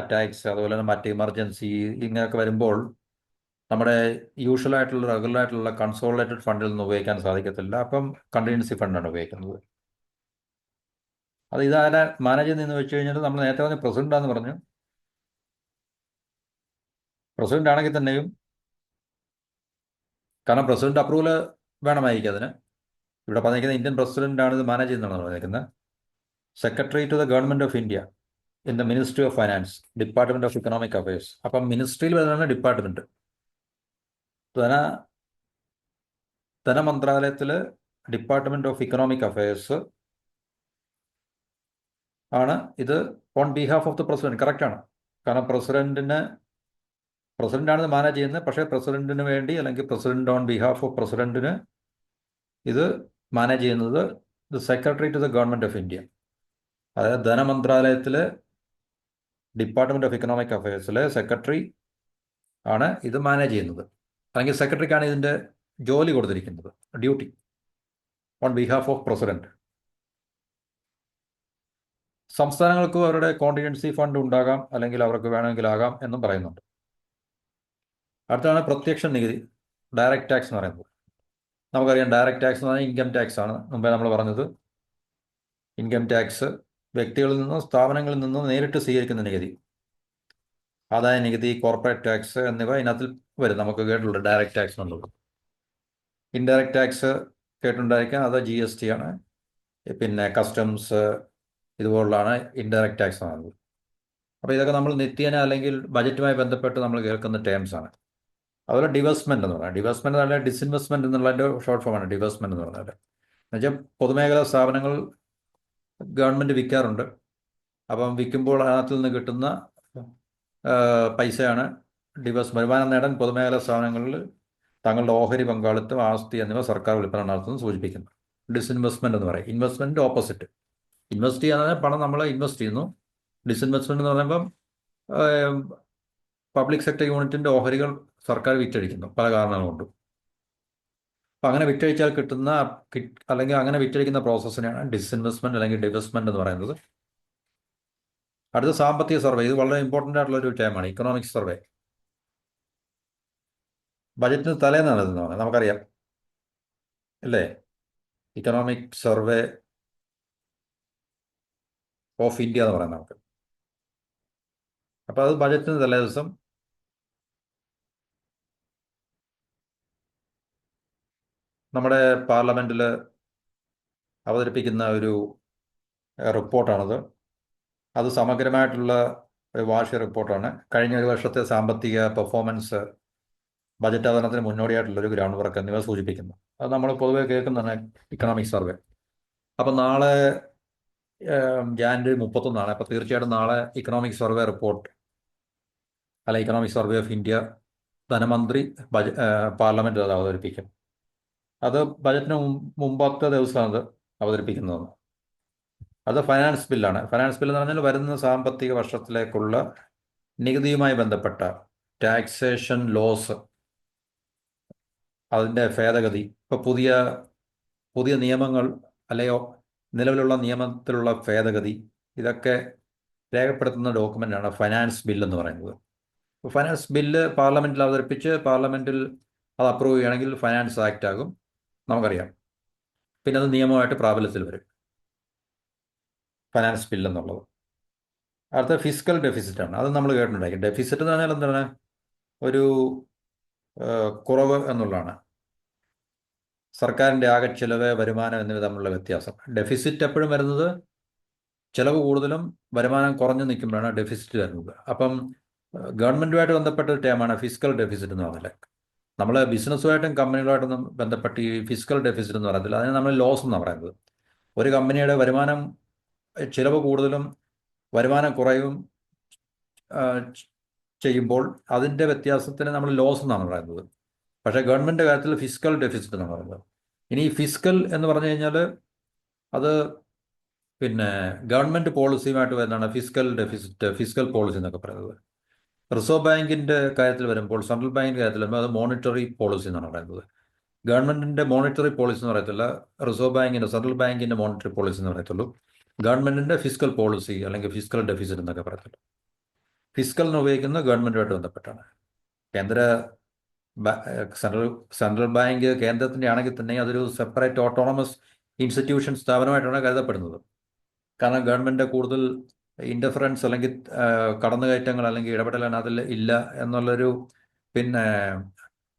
അറ്റാക്സ് അതുപോലെ തന്നെ മറ്റ് ഇമർജൻസി ഇങ്ങനെയൊക്കെ വരുമ്പോൾ നമ്മുടെ യൂഷ്വൽ ആയിട്ടുള്ള റെഗുലർ ആയിട്ടുള്ള കൺസോളിഡേറ്റഡ് ഫണ്ടിൽ നിന്ന് ഉപയോഗിക്കാൻ സാധിക്കത്തില്ല. അപ്പം കണ്ടിൻസി ഫണ്ടാണ് ഉപയോഗിക്കുന്നത്. അത് ഇതാരെ മാനേജ് ചെയ്യുന്നതെന്ന് വെച്ച് കഴിഞ്ഞാൽ നമ്മൾ നേരത്തെ പറഞ്ഞ പ്രസിഡന്റാന്ന് പറഞ്ഞു. പ്രസിഡന്റ് ആണെങ്കിൽ തന്നെയും കാരണം പ്രസിഡന്റ് അപ്രൂവൽ വേണമായിരിക്കും അതിന്. ഇവിടെ പറഞ്ഞിരിക്കുന്നത് ഇന്ത്യൻ പ്രസിഡന്റ് ആണ് ഇത് മാനേജ് ചെയ്യുന്നതാണ് പറഞ്ഞിരിക്കുന്നത്. Secretary to the government of India in the ministry of finance department of economic affairs അപ്പം മിനിസ്ട്രിയിൽ വരുന്നതാണ് ഡിപ്പാർട്ട്മെന്റ് ധന ധനമന്ത്രാലയത്തിൽ ഡിപ്പാർട്ട്മെന്റ് ഓഫ് ഇക്കണോമിക് അഫയേഴ്സ് ആണ് ഇത് on behalf of the president correct ആണ്. കാരണം പ്രസിഡന്റിന് പ്രസിഡന്റാണ് മാനേജ് ചെയ്യുന്നത്. പക്ഷേ പ്രസിഡന്റിന് വേണ്ടി അല്ലെങ്കിൽ പ്രസിഡന്റ് ഓൺ ബിഹാഫ് ഓഫ് പ്രസിഡന്റിന് ഇത് മാനേജ് ചെയ്യുന്നത് the secretary to the government of India. അതായത് ധനമന്ത്രാലയത്തിലെ ഡിപ്പാർട്ട്മെന്റ് ഓഫ് ഇക്കണോമിക് അഫയേഴ്സിലെ സെക്രട്ടറി ആണ് ഇത് മാനേജ് ചെയ്യുന്നത്. അല്ലെങ്കിൽ സെക്രട്ടറിക്കാണ് ഇതിന്റെ ജോലി കൊടുത്തിരിക്കുന്നത്. Duty on behalf of president. സംസ്ഥാനങ്ങൾക്കും അവരുടെ കോണ്ടിജൻസി ഫണ്ട് ഉണ്ടാകാം അല്ലെങ്കിൽ അവർക്ക് വേണമെങ്കിൽ ആകാം എന്നും പറയുന്നുണ്ട്. അടുത്താണ് പ്രത്യക്ഷ നികുതി ഡയറക്റ്റ് ടാക്സ് എന്ന് പറയുന്നത്. നമുക്കറിയാം ഡയറക്റ്റ് ടാക്സ് എന്ന് പറഞ്ഞാൽ ഇൻകം ടാക്സ് ആണ്. മുമ്പേ നമ്മൾ പറഞ്ഞത് ഇൻകം ടാക്സ് വ്യക്തികളിൽ നിന്നും സ്ഥാപനങ്ങളിൽ നിന്നും നേരിട്ട് സ്വീകരിക്കുന്ന നികുതി. ആദായ നികുതി കോർപ്പറേറ്റ് ടാക്സ് എന്നിവ ഇതിനകത്തിൽ വരും. നമുക്ക് കേട്ടിട്ടുണ്ട് ഡയറക്റ്റ് ടാക്സ് എന്നുള്ളത്. ഇൻഡയറക്റ്റ് ടാക്സ് കേട്ടിട്ടുണ്ടായിരിക്കാം. അത് ജി എസ് ടി ആണ്. പിന്നെ കസ്റ്റംസ് ഇതുപോലുള്ളതാണ് ഇൻഡയറക്റ്റ് ടാക്സ് എന്നുള്ളത് അപ്പോൾ ഇതൊക്കെ നമ്മൾ നിത്യേന അല്ലെങ്കിൽ ബജറ്റുമായി ബന്ധപ്പെട്ട് നമ്മൾ കേൾക്കുന്ന ടേംസ് ആണ്. അതുപോലെ ഡിവേഴ്സ്മെന്റ് എന്ന് പറഞ്ഞാൽ ഡിവേഴ്സ്മെന്റ് എന്ന് ഡിസ്ഇൻവെസ്റ്റ്മെന്റ് എന്നുള്ളതിന്റെ ഷോർട്ട് ഫോമാണ് ഡിവേഴ്സ്മെന്റ് എന്ന് പറഞ്ഞാൽ. എന്നുവെച്ചാൽ പൊതുമേഖലാ സ്ഥാപനങ്ങൾ ഗവൺമെന്റ് വിൽക്കാറുണ്ട്. അപ്പം വിൽക്കുമ്പോൾ അതിനകത്ത് നിന്ന് കിട്ടുന്ന പൈസയാണ് ഡിവേഴ്സ് വരുമാനം നേടാൻ പൊതുമേഖലാ സ്ഥാപനങ്ങളിൽ തങ്ങളുടെ ഓഹരി പങ്കാളിത്തം ആസ്തി എന്നിവ സർക്കാർ വിൽപ്പന നടത്തുന്നത് സൂചിപ്പിക്കുന്നു. ഡിസ്ഇൻവെസ്റ്റ്മെന്റ് എന്ന് പറയും. ഇൻവെസ്റ്റ്മെന്റ് ഓപ്പോസിറ്റ് ഇൻവെസ്റ്റ് ചെയ്യാൻ പണം നമ്മൾ ഇൻവെസ്റ്റ് ചെയ്യുന്നു. ഡിസ്ഇൻവെസ്റ്റ്മെന്റ് എന്ന് പറയുമ്പം പബ്ലിക് സെക്ടർ യൂണിറ്റിന്റെ ഓഹരികൾ സർക്കാർ വിറ്റഴിക്കുന്നു. പല കാരണങ്ങൾ കൊണ്ടും അപ്പം അങ്ങനെ വിറ്റഴിച്ചാൽ കിട്ടുന്ന അല്ലെങ്കിൽ അങ്ങനെ വിറ്റഴിക്കുന്ന പ്രോസസ്സിനെയാണ് ഡിസ്ഇൻവെസ്റ്റ്മെന്റ് അല്ലെങ്കിൽ ഡിവെസ്റ്റ്മെന്റ് എന്ന് പറയുന്നത്. അടുത്ത സാമ്പത്തിക സർവേ. ഇത് വളരെ ഇമ്പോർട്ടന്റ് ആയിട്ടുള്ള ഒരു ടൈമാണ്. ഇക്കണോമിക് സർവേ ബജറ്റിന് തലേന്നാണ് ഇതെന്ന് പറഞ്ഞത് നമുക്കറിയാം. അല്ലേ? ഇക്കണോമിക് സർവേ ഓഫ് ഇന്ത്യ എന്ന് പറയാം നമുക്ക്. അപ്പോൾ അത് ബജറ്റിന് തലേ ദിവസം നമ്മുടെ പാർലമെന്റിൽ അവതരിപ്പിക്കുന്ന ഒരു റിപ്പോർട്ടാണത്. അത് സമഗ്രമായിട്ടുള്ള ഒരു വാർഷിക റിപ്പോർട്ടാണ്. കഴിഞ്ഞ ഒരു വർഷത്തെ സാമ്പത്തിക പെർഫോമൻസ് ബജറ്റ് അവതരണത്തിന് മുന്നോടിയായിട്ടുള്ള ഒരു ഗ്രൗണ്ട് വർക്ക് എന്നിവ സൂചിപ്പിക്കുന്നു. അത് നമ്മൾ പൊതുവെ കേൾക്കുന്നതാണ് ഇക്കണോമിക് സർവേ അപ്പം നാളെ ജാനുവരി മുപ്പത്തൊന്നാണ്. അപ്പോൾ തീർച്ചയായിട്ടും നാളെ ഇക്കണോമിക് സർവേ റിപ്പോർട്ട് അല്ല ഇക്കണോമിക് സർവേ ഓഫ് ഇന്ത്യ ധനമന്ത്രി ബജ പാർലമെന്റിൽ അത് അവതരിപ്പിക്കും. അത് ബജറ്റിന് മുമ്പ് മുമ്പത്തെ ദിവസമാണ് അത് അവതരിപ്പിക്കുന്നത്. അത് ഫൈനാൻസ് ബില്ലാണ് ഫൈനാൻസ് ബിൽ എന്ന് പറഞ്ഞാൽ വരുന്ന സാമ്പത്തിക വർഷത്തിലേക്കുള്ള നികുതിയുമായി ബന്ധപ്പെട്ട ടാക്സേഷൻ ലോസ് അതിന്റെ ഭേദഗതി. ഇപ്പോൾ പുതിയ പുതിയ നിയമങ്ങൾ അല്ലയോ നിലവിലുള്ള നിയമത്തിലുള്ള ഭേദഗതി ഇതൊക്കെ രേഖപ്പെടുത്തുന്ന ഡോക്യുമെന്റാണ് ഫൈനാൻസ് ബിൽ എന്ന് പറയുന്നത്. ഫൈനാൻസ് ബില്ല് പാർലമെന്റിൽ അവതരിപ്പിച്ച് പാർലമെന്റിൽ അത് അപ്രൂവ് ചെയ്യുകയാണെങ്കിൽ ഫൈനാൻസ് ആക്റ്റ് ആകും. നമുക്കറിയാം. പിന്നെ അത് നിയമമായിട്ട് പ്രാബല്യത്തിൽ വരും. ഫൈനാൻസ് ബിൽ എന്നുള്ളത്. അടുത്ത ഫിസിക്കൽ ഡെഫിസിറ്റ് ആണ്. അത് നമ്മൾ കേട്ടിട്ടുണ്ടായിരിക്കും ഡെഫിസിറ്റ് എന്ന് പറഞ്ഞാൽ എന്താണ്? ഒരു കുറവ് എന്നുള്ളതാണ്. സർക്കാരിന്റെ ആകെ ചിലവ് വരുമാനം എന്നിവ തമ്മിലുള്ള വ്യത്യാസം. ഡെഫിസിറ്റ് എപ്പോഴും വരുന്നത് ചിലവ് കൂടുതലും വരുമാനം കുറഞ്ഞു നിൽക്കുമ്പോഴാണ് ഡെഫിസിറ്റ് വരുന്നത്. അപ്പം ഗവൺമെന്റുമായിട്ട് ബന്ധപ്പെട്ട ഒരു ടേമാണ് ഫിസിക്കൽ ഡെഫിസിറ്റ് എന്ന് പറഞ്ഞാൽ നമ്മൾ ബിസിനസ്സുമായിട്ടും കമ്പനികളുമായിട്ടും ബന്ധപ്പെട്ട് ഈ ഫിസിക്കൽ ഡെഫിസിറ്റ് എന്ന് പറയത്തില്ല അതിന് നമ്മൾ ലോസ് എന്നാണ് പറയുന്നത്. ഒരു കമ്പനിയുടെ വരുമാനം ചിലവ് കൂടുതലും വരുമാനം കുറയും ചെയ്യുമ്പോൾ അതിന്റെ വ്യത്യാസത്തിന് നമ്മൾ ലോസ് എന്നാണ് പറയുന്നത്. പക്ഷേ ഗവൺമെന്റ് കാര്യത്തിൽ ഫിസിക്കൽ ഡെഫിസിറ്റ് എന്ന് പറയുന്നത്. ഇനി ഫിസിക്കൽ എന്ന് പറഞ്ഞു കഴിഞ്ഞാൽ അത് പിന്നെ ഗവൺമെന്റ് പോളിസിയുമായിട്ട് വരുന്നതാണ് ഫിസിക്കൽ ഡെഫിസിറ്റ് ഫിസിക്കൽ പോളിസി എന്നൊക്കെ പറയുന്നത്. റിസർവ് ബാങ്കിന്റെ കാര്യത്തിൽ വരുമ്പോൾ സെൻട്രൽ ബാങ്കിന്റെ കാര്യത്തിൽ വരുമ്പോൾ അത് മോണിറ്ററി പോളിസി എന്നാണ് പറയുന്നത്. ഗവൺമെന്റിന്റെ മോണിറ്ററി പോളിസി എന്ന് പറയത്തില്ല റിസർവ് ബാങ്കിന്റെ സെൻട്രൽ ബാങ്കിന്റെ മോണിറ്ററി പോളിസി എന്ന് പറയത്തുള്ളൂ. ഗവൺമെന്റിന്റെ ഫിസിക്കൽ പോളിസി അല്ലെങ്കിൽ ഫിസിക്കൽ ഡെഫിസിറ്റ് എന്നൊക്കെ പറയത്തുള്ളൂ ഫിസിക്കൽ എന്ന് ഉപയോഗിക്കുന്നത് ഗവൺമെന്റുമായിട്ട് ബന്ധപ്പെട്ടാണ്. കേന്ദ്ര സെൻട്രൽ സെൻട്രൽ ബാങ്ക് കേന്ദ്രത്തിന്റെ ആണെങ്കിൽ തന്നെ അതൊരു സെപ്പറേറ്റ് ഓട്ടോണമസ് ഇൻസ്റ്റിറ്റ്യൂഷൻ സ്ഥാപനമായിട്ടാണ് കരുതപ്പെടുന്നത്. കാരണം ഗവൺമെന്റ് കൂടുതൽ ഇന്റർഫറൻസ് അല്ലെങ്കിൽ കടന്നുകയറ്റങ്ങൾ അല്ലെങ്കിൽ ഇടപെടലാണ് അതിൽ ഇല്ല എന്നുള്ളൊരു പിന്നെ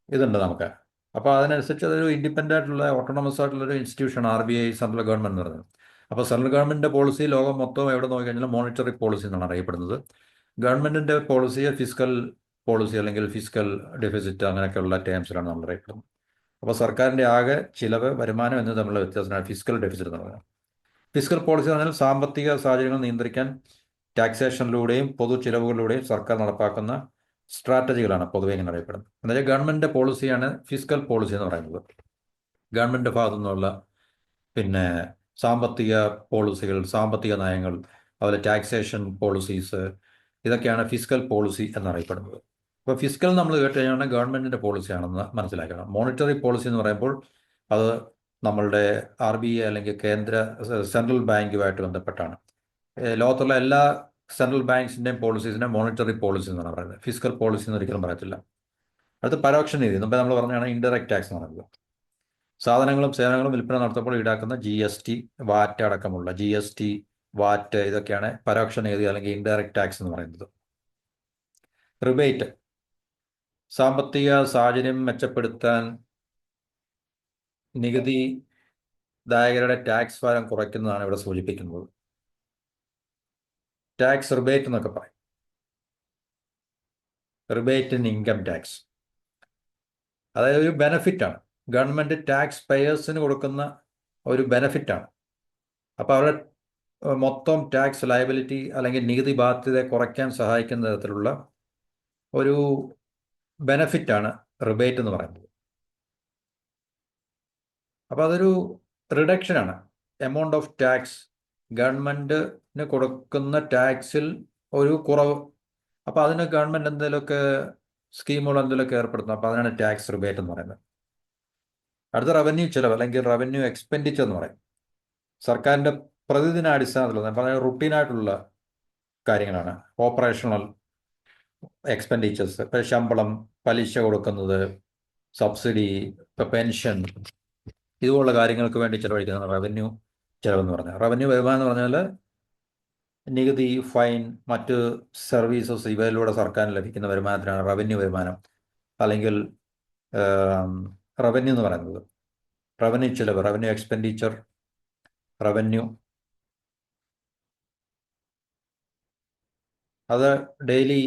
ഇതുണ്ട് നമുക്ക്. അപ്പോൾ അതിനനുസരിച്ച് അതൊരു ഇൻഡിപെൻഡന്റ് ആയിട്ടുള്ള ഓട്ടോണമസ് ആയിട്ടുള്ളൊരു institution R B I central government എന്ന് പറയുന്നത്. അപ്പോൾ സെൻട്രൽ ഗവൺമെന്റിന്റെ പോളിസി ലോകം മൊത്തം എവിടെ നോക്കിക്കഴിഞ്ഞാൽ മോണിറ്ററി പോളിസി എന്നാണ് അറിയപ്പെടുന്നത്. ഗവൺമെന്റിന്റെ പോളിസിയെ ഫിസിക്കൽ പോളിസി അല്ലെങ്കിൽ ഫിസിക്കൽ ഡെഫിസിറ്റ് അങ്ങനെയൊക്കെയുള്ള ടേംസിലാണ് നമ്മൾ അറിയപ്പെടുന്നത് അപ്പോൾ സർക്കാരിന്റെ ആകെ ചിലവ് വരുമാനം എന്ന് തമ്മിലുള്ള വ്യത്യാസമാണ് ഫിസിക്കൽ ഡെഫിസിറ്റ് എന്ന് പറയുന്നത്. ഫിസിക്കൽ പോളിസി എന്ന് പറഞ്ഞാൽ സാമ്പത്തിക സാഹചര്യങ്ങൾ നിയന്ത്രിക്കാൻ ടാക്സേഷനിലൂടെയും പൊതു ചിലവുകളിലൂടെയും സർക്കാർ നടപ്പാക്കുന്ന സ്ട്രാറ്റജികളാണ് പൊതുവെ ഇങ്ങനെ അറിയപ്പെടുന്നത്. എന്നുവെച്ചാൽ ഗവൺമെന്റ് പോളിസിയാണ് ഫിസ്കൽ പോളിസി എന്ന് പറയുന്നത്. ഗവൺമെന്റ് ഭാഗത്തു നിന്നുള്ള പിന്നെ സാമ്പത്തിക പോളിസികൾ സാമ്പത്തിക നയങ്ങൾ അതുപോലെ ടാക്സേഷൻ പോളിസീസ് ഇതൊക്കെയാണ് ഫിസ്കൽ പോളിസി എന്നറിയപ്പെടുന്നത് അപ്പോൾ ഫിസ്കൽ നമ്മൾ കേട്ട് കഴിഞ്ഞാൽ ഗവൺമെന്റിന്റെ പോളിസിയാണെന്ന് മനസ്സിലാക്കണം. മോണിറ്ററി പോളിസി എന്ന് പറയുമ്പോൾ അത് നമ്മളുടെ ആർ ബി ഐ അല്ലെങ്കിൽ കേന്ദ്ര സെൻട്രൽ ബാങ്കുമായിട്ട് ബന്ധപ്പെട്ടാണ്. ലോകത്തുള്ള എല്ലാ സെൻട്രൽ ബാങ്ക്സിന്റെയും പോളിസീസിനെ മോണിറ്ററി പോളിസി എന്നാണ് പറയുന്നത്. ഫിസിക്കൽ പോളിസി എന്ന് ഒരിക്കലും പറയത്തില്ല. അടുത്ത പരോക്ഷ നീതി മുമ്പേ നമ്മൾ പറഞ്ഞാണ് ഇൻഡയറക്റ്റ് ടാക്സ് എന്ന് പറയുന്നത്. സാധനങ്ങളും സേവനങ്ങളും വിൽപ്പന നടത്തുമ്പോൾ ഈടാക്കുന്ന ജി എസ് ടി വാറ്റ് അടക്കമുള്ള ജി എസ് ടി വാറ്റ് ഇതൊക്കെയാണ് പരോക്ഷ നീതി അല്ലെങ്കിൽ ഇൻഡയറക്റ്റ് ടാക്സ് എന്ന് പറയുന്നത്. റിബേറ്റ് സാമ്പത്തിക സാഹചര്യം മെച്ചപ്പെടുത്താൻ നികുതി ദായകരുടെ ടാക്സ് ഭാരം കുറയ്ക്കുന്നതാണ് ഇവിടെ സൂചിപ്പിക്കുന്നത്. ടാക്സ് റിബേറ്റ് എന്നൊക്കെ പറയും. Rebate in income tax. അതായത് ഒരു ബെനഫിറ്റാണ്. ഗവൺമെന്റ് ടാക്സ് പേയേഴ്സിന് കൊടുക്കുന്ന ഒരു ബെനഫിറ്റാണ്. അപ്പോൾ അവരുടെ മൊത്തം ടാക്സ് ലയബിലിറ്റി അല്ലെങ്കിൽ നികുതി ബാധ്യത കുറയ്ക്കാൻ സഹായിക്കുന്ന തരത്തിലുള്ള ഒരു ബെനഫിറ്റാണ് റിബേറ്റ് എന്ന് പറയുന്നത്. അപ്പോൾ അതൊരു റിഡക്ഷനാണ് എമൗണ്ട് ഓഫ് ടാക്സ് ഗവൺമെന്റിന് കൊടുക്കുന്ന ടാക്സിൽ ഒരു കുറവ്. അപ്പോൾ അതിന് ഗവൺമെന്റ് എന്തെങ്കിലുമൊക്കെ സ്കീമുകൾ എന്തെങ്കിലുമൊക്കെ ഏർപ്പെടുത്തുന്നു. അപ്പോൾ അതിനാണ് ടാക്സ് റിബേറ്റ് എന്ന് പറയുന്നത്. അടുത്ത റവന്യൂ ചിലവ് അല്ലെങ്കിൽ റവന്യൂ എക്സ്പെൻഡിച്ചർ എന്ന് പറയും. സർക്കാരിന്റെ പ്രതിദിന അടിസ്ഥാനത്തിലുള്ള പറഞ്ഞാൽ റുട്ടീനായിട്ടുള്ള കാര്യങ്ങളാണ്. ഓപ്പറേഷണൽ എക്സ്പെൻഡിച്ചേഴ്സ് ഇപ്പം ശമ്പളം പലിശ കൊടുക്കുന്നത് സബ്സിഡി ഇപ്പം പെൻഷൻ ഇതുപോലുള്ള കാര്യങ്ങൾക്ക് വേണ്ടി ചിലവഴിക്കുന്ന റവന്യൂ ചെലവെന്ന് പറഞ്ഞാൽ. റവന്യൂ വരുമാനം എന്ന് പറഞ്ഞാൽ നികുതി ഫൈൻ മറ്റ് സർവീസസ് ഇവയിലൂടെ സർക്കാരിന് ലഭിക്കുന്ന വരുമാനത്തിനാണ് റവന്യൂ വരുമാനം. അല്ലെങ്കിൽ റവന്യൂ എന്ന് പറയുന്നത്. റവന്യൂ ചിലവ് റവന്യൂ എക്സ്പെൻഡിച്ചർ റവന്യൂ അത് ഡെയിലി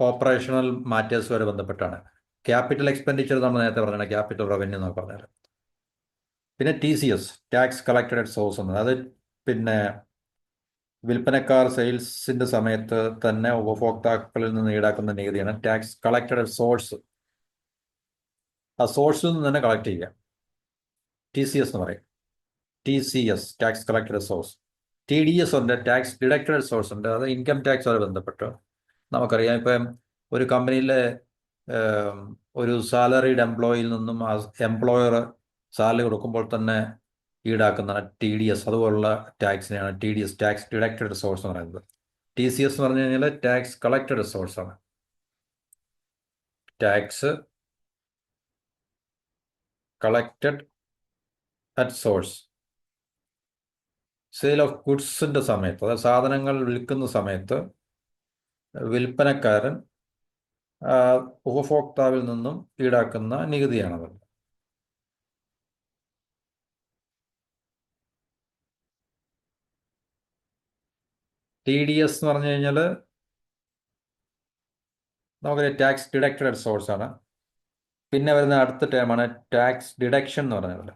ഓപ്പറേഷണൽ മാറ്റേഴ്സുമായി ബന്ധപ്പെട്ടാണ്. ക്യാപിറ്റൽ എക്സ്പെൻഡിച്ചർ നമ്മൾ നേരത്തെ പറഞ്ഞാൽ ക്യാപിറ്റൽ റവന്യൂ എന്നൊക്കെ പറഞ്ഞാൽ പിന്നെ T C S tax collected at source എന്നത് അത് പിന്നെ വിൽപ്പനക്കാർ സെയിൽസിന്റെ സമയത്ത് തന്നെ ഉപഭോക്താക്കളിൽ നിന്ന് ഈടാക്കുന്ന നികുതിയാണ് ടാക്സ് കളക്റ്റഡ് അറ്റ് സോഴ്സ് ആ സോഴ്സിൽ നിന്ന് തന്നെ കളക്ട് ചെയ്യുക. ടി സി എസ് എന്ന് പറയും. T C S tax collected source T D S ഉണ്ട് ടാക്സ് ഡിഡക്റ്റഡ് സോഴ്സ് ഉണ്ട്. അത് ഇൻകം ടാക്സുമായി ബന്ധപ്പെട്ട് നമുക്കറിയാം. ഇപ്പം ഒരു കമ്പനിയിലെ ഒരു സാലറീഡ് എംപ്ലോയിയിൽ നിന്നും എംപ്ലോയർ സാലറി കൊടുക്കുമ്പോൾ തന്നെ ഈടാക്കുന്ന ടി ഡി എസ് അതുപോലുള്ള ടാക്സിനെയാണ് T D S tax deducted source എന്ന് പറയുന്നത്. ടി സി എസ് എന്ന് പറഞ്ഞു കഴിഞ്ഞാൽ ടാക്സ് കളക്റ്റഡ് റിസോഴ്സ് ആണ്. Tax collected at source sale of ഗുഡ്സിന്റെ സമയത്ത് അതായത് സാധനങ്ങൾ വിൽക്കുന്ന സമയത്ത് വിൽപ്പനക്കാരൻ ഉപഭോക്താവിൽ നിന്നും ഈടാക്കുന്ന നികുതിയാണത്. ടി ഡി എസ് എന്ന് പറഞ്ഞു കഴിഞ്ഞാൽ നമുക്കൊരു ടാക്സ് ഡിഡക്റ്റഡ് സോഴ്സ് ആണ്. പിന്നെ വരുന്ന അടുത്ത ടേമാണ് ടാക്സ് ഡിഡക്ഷൻ എന്ന് പറഞ്ഞത്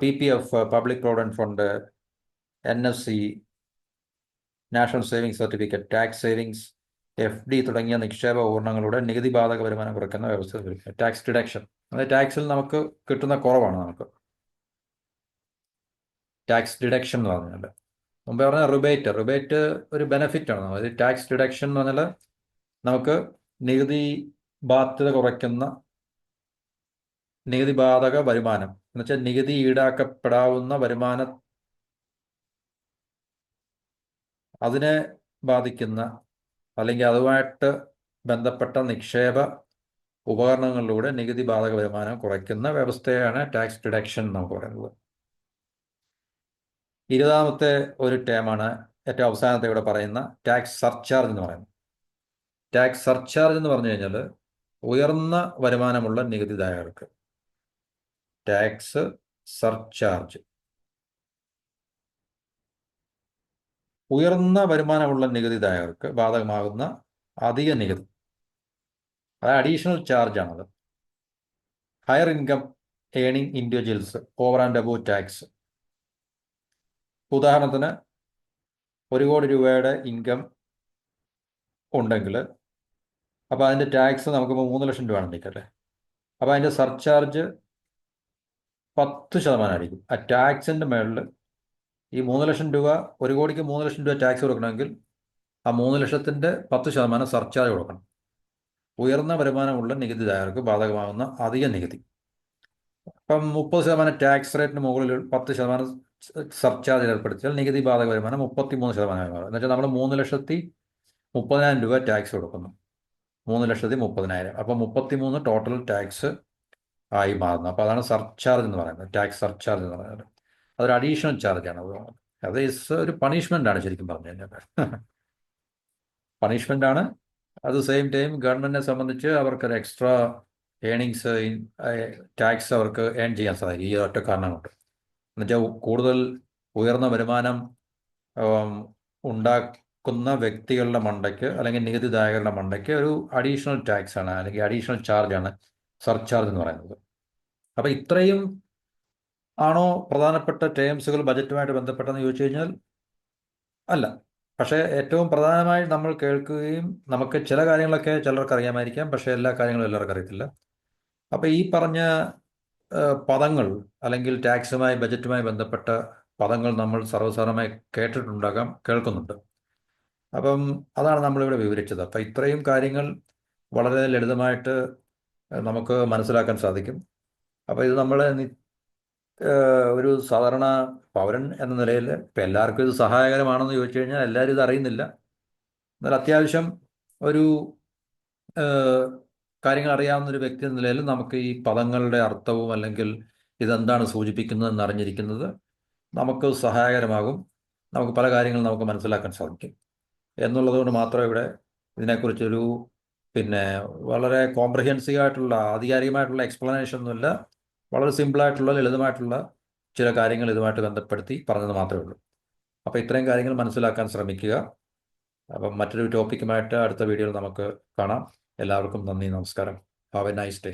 P P F public provident fund N F C national savings certificate tax savings F D തുടങ്ങിയ നിക്ഷേപ ഉപകരണങ്ങളുടെ നികുതി ബാധക വരുമാനം കുറയ്ക്കുന്ന വ്യവസ്ഥ ടാക്സ് ഡിഡക്ഷൻ അതായത് ടാക്സിൽ നമുക്ക് കിട്ടുന്ന കുറവാണ് നമുക്ക്. ടാക്സ് ഡിഡക്ഷൻ എന്ന് പറഞ്ഞാൽ മുമ്പ് പറഞ്ഞ റിബേറ്റ് റിബേറ്റ് ഒരു ബെനഫിറ്റ് ആണ്. അതായത് ടാക്സ് ഡിഡക്ഷൻ എന്ന് പറഞ്ഞാൽ നമുക്ക് നികുതി ബാധ്യത കുറയ്ക്കുന്ന നികുതി ബാധക വരുമാനം. എന്ന് വെച്ചാൽ നികുതി ഈടാക്കപ്പെടാവുന്ന വരുമാന അതിനെ ബാധിക്കുന്ന അല്ലെങ്കിൽ അതുമായിട്ട് ബന്ധപ്പെട്ട നിക്ഷേപ ഉപകരണങ്ങളിലൂടെ നികുതി ബാധക വരുമാനം കുറയ്ക്കുന്ന വ്യവസ്ഥയാണ് ടാക്സ് ഡിഡക്ഷൻ നമുക്ക് പറയുന്നത്. ഇരുപതാമത്തെ ഒരു ടേമാണ് ഏറ്റവും അവസാനത്തെ ഇവിടെ പറയുന്ന ടാക്സ് സർചാർജ് എന്ന് പറയുന്നത്. ടാക്സ് സർചാർജ് എന്ന് പറഞ്ഞു കഴിഞ്ഞാൽ ഉയർന്ന വരുമാനമുള്ള നികുതിദായകർക്ക് ടാക്സ് സർചാർജ് ഉയർന്ന വരുമാനമുള്ള നികുതിദായകർക്ക് ബാധകമാകുന്ന അധിക നികുതി. അത് അഡീഷണൽ ചാർജ് ആണത്. Higher income earning individuals over and above tax ഉദാഹരണത്തിന് ഒരു കോടി രൂപയുടെ ഇൻകം ഉണ്ടെങ്കിൽ അപ്പോൾ അതിന്റെ ടാക്സ് നമുക്കിപ്പോൾ മൂന്ന് ലക്ഷം രൂപയാണ് നിൽക്കല്ലേ അപ്പോൾ അതിന്റെ സർചാർജ് പത്ത് ശതമാനമായിരിക്കും ആ ടാക്സിന്റെ മേളിൽ ഈ മൂന്ന് ലക്ഷം രൂപ ഒരു കോടിക്ക് മൂന്ന് ലക്ഷം രൂപ ടാക്സ് കൊടുക്കണമെങ്കിൽ ആ മൂന്ന് ലക്ഷത്തിന്റെ പത്ത് ശതമാനം സർചാർജ് കൊടുക്കണം. ഉയർന്ന വരുമാനമുള്ള നികുതിദായകർക്ക് ബാധകമാകുന്ന അധിക നികുതി. അപ്പം മുപ്പത് ശതമാനം ടാക്സ് റേറ്റിന് മുകളിൽ പത്ത് ശതമാനം സർചാർജ് ഏർപ്പെടുത്തിയാൽ നികുതി ബാധക വരുമാനം മുപ്പത്തി മൂന്ന് ശതമാനമായി മാറും. എന്നുവെച്ചാൽ നമ്മൾ മൂന്ന് ലക്ഷത്തി മുപ്പതിനായിരം രൂപ ടാക്സ് കൊടുക്കുന്നു. മൂന്ന് ലക്ഷത്തി മുപ്പതിനായിരം. അപ്പോൾ മുപ്പത്തി മൂന്ന് ടോട്ടൽ ടാക്സ് ആയി മാറുന്നു. അപ്പോൾ അതാണ് സർചാർജ് എന്ന് പറയുന്നത്. ടാക്സ് സർചാർജ് എന്ന് പറയുന്നത്. അതൊരു അഡീഷണൽ ചാർജാണ് അത് ഇസ് ഒരു പണിഷ്മെന്റ് ആണ് ശരിക്കും പറഞ്ഞു കഴിഞ്ഞാൽ. പണിഷ്മെന്റ് ആണ്. അത് സെയിം ടൈം ഗവൺമെന്റിനെ സംബന്ധിച്ച് അവർക്കൊരു എക്സ്ട്രാ ഏണിങ്സ് ടാക്സ് അവർക്ക് ഏൺ ചെയ്യാൻ സാധിക്കും ഈ ഒറ്റ കാരണം കൊണ്ട്. എന്നുവെച്ചാൽ കൂടുതൽ ഉയർന്ന വരുമാനം ഉണ്ടാക്കുന്ന വ്യക്തികളുടെ മണ്ടയ്ക്ക് അല്ലെങ്കിൽ നികുതിദായകരുടെ മണ്ടയ്ക്ക് ഒരു അഡീഷണൽ ടാക്സ് ആണ് അല്ലെങ്കിൽ അഡീഷണൽ ചാർജാണ് സർചാർജ് എന്ന് പറയുന്നത്. അപ്പോൾ ഇത്രയും ആണോ പ്രധാനപ്പെട്ട ടേംസുകൾ ബജറ്റുമായിട്ട് ബന്ധപ്പെട്ടെന്ന് ചോദിച്ചു കഴിഞ്ഞാൽ അല്ല. പക്ഷേ ഏറ്റവും പ്രധാനമായി നമ്മൾ കേൾക്കുകയും നമുക്ക് ചില കാര്യങ്ങളൊക്കെ ചിലർക്ക് അറിയാമായിരിക്കാം. പക്ഷേ എല്ലാ കാര്യങ്ങളും എല്ലാവർക്കും അറിയത്തില്ല. അപ്പോൾ ഈ പറഞ്ഞ പദങ്ങൾ അല്ലെങ്കിൽ ടാക്സുമായി ബജറ്റുമായി ബന്ധപ്പെട്ട പദങ്ങൾ നമ്മൾ സർവസാധാരണമായി കേട്ടിട്ടുണ്ടാകാം കേൾക്കുന്നുണ്ട്. അപ്പം അതാണ് നമ്മളിവിടെ വിവരിച്ചത്. അപ്പം ഇത്രയും കാര്യങ്ങൾ വളരെ ലളിതമായിട്ട് നമുക്ക് മനസ്സിലാക്കാൻ സാധിക്കും. അപ്പോൾ ഇത് നമ്മൾ ഒരു സാധാരണ പൗരൻ എന്ന നിലയിൽ ഇപ്പം എല്ലാവർക്കും ഇത് സഹായകരമാണെന്ന് ചോദിച്ചു കഴിഞ്ഞാൽ എല്ലാവരും ഇത് അറിയുന്നില്ല. എന്നാൽ അത്യാവശ്യം ഒരു കാര്യങ്ങൾ അറിയാവുന്ന ഒരു വ്യക്തി എന്ന നിലയിൽ നമുക്ക് ഈ പദങ്ങളുടെ അർത്ഥവും അല്ലെങ്കിൽ ഇതെന്താണ് സൂചിപ്പിക്കുന്നത് എന്ന് അറിഞ്ഞിരിക്കുന്നത് നമുക്ക് സഹായകരമാകും. നമുക്ക് പല കാര്യങ്ങളും നമുക്ക് മനസ്സിലാക്കാൻ സാധിക്കും. എന്നുള്ളതുകൊണ്ട് മാത്രമേ മാത്രം ഇവിടെ ഇതിനെക്കുറിച്ചൊരു പിന്നെ വളരെ കോംപ്രഹെൻസീവ് ആയിട്ടുള്ള ആധികാരികമായിട്ടുള്ള എക്സ്പ്ലനേഷൻ ഒന്നുമില്ല. വളരെ സിമ്പിളായിട്ടുള്ള ലളിതമായിട്ടുള്ള ചില കാര്യങ്ങൾ ഇതുമായിട്ട് ബന്ധപ്പെടുത്തി പറഞ്ഞത് മാത്രമേ ഉള്ളൂ. അപ്പോൾ ഇത്രയും കാര്യങ്ങൾ മനസ്സിലാക്കാൻ ശ്രമിക്കുക. അപ്പം മറ്റൊരു ടോപ്പിക്കുമായിട്ട് അടുത്ത വീഡിയോയിൽ നമുക്ക് കാണാം. എല്ലാവർക്കും നന്ദി നമസ്കാരം. Have A nice day